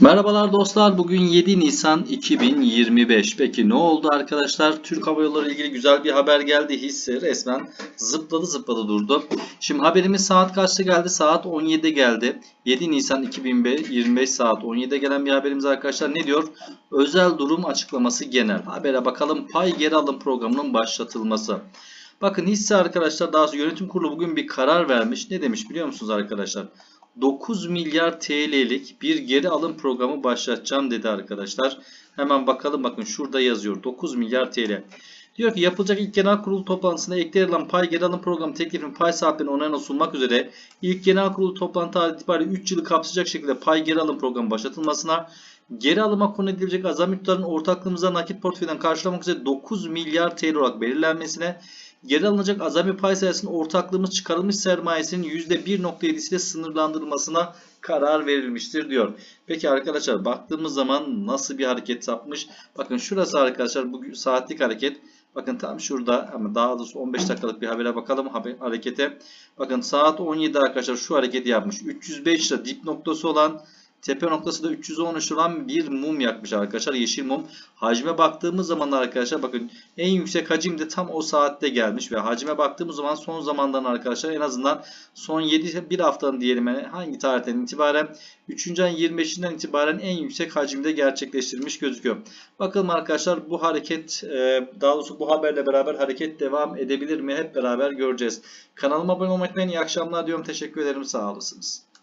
Merhabalar dostlar. Bugün 7 Nisan 2025. Peki ne oldu arkadaşlar? Türk Hava Yolları ilgili güzel bir haber geldi. Hisse resmen zıpladı zıpladı durdu. Şimdi haberimiz saat kaçta geldi? Saat 17'de geldi. 7 Nisan 2025 saat 17'de gelen bir haberimiz arkadaşlar. Ne diyor? Özel durum açıklaması genel. Habere bakalım. Pay geri alım programının başlatılması. Bakın hisse arkadaşlar daha sonra yönetim kurulu bugün bir karar vermiş. Ne demiş biliyor musunuz arkadaşlar? 9 milyar TL'lik bir geri alım programı başlatacağım dedi arkadaşlar. Hemen bakalım bakın şurada yazıyor 9 milyar TL. Diyor ki yapılacak ilk genel kurulu toplantısında eklenilen pay geri alım programı teklifinin pay sahiplerine onayına sunmak üzere ilk genel kurulu toplantı tarihi itibariyle 3 yılı kapsayacak şekilde pay geri alım programı başlatılmasına geri alıma konu edilecek azami miktarın ortaklığımıza nakit portföyden karşılamak üzere 9 milyar TL olarak belirlenmesine Geri alınacak azami pay sayısının ortaklığımız çıkarılmış sermayesinin %1.7'siyle sınırlandırılmasına karar verilmiştir diyor. Peki arkadaşlar baktığımız zaman nasıl bir hareket yapmış? Bakın şurası arkadaşlar bu saatlik hareket. Bakın tam şurada ama daha doğrusu 15 dakikalık bir habere bakalım haber, harekete. Bakın saat 17 arkadaşlar şu hareketi yapmış. 305 lira dip noktası olan Tepe noktası da 313 olan bir mum yakmış arkadaşlar. Yeşil mum. Hacme baktığımız zaman arkadaşlar bakın en yüksek hacim de tam o saatte gelmiş ve hacme baktığımız zaman son zamandan arkadaşlar en azından son 7 bir haftanın diyelim hangi tarihten itibaren 3. ayın 25'inden itibaren en yüksek hacimde gerçekleştirilmiş gözüküyor. Bakalım arkadaşlar bu hareket e, daha doğrusu bu haberle beraber hareket devam edebilir mi hep beraber göreceğiz. Kanalıma abone olmayı unutmayın. İyi akşamlar diyorum. Teşekkür ederim. Sağ olasınız.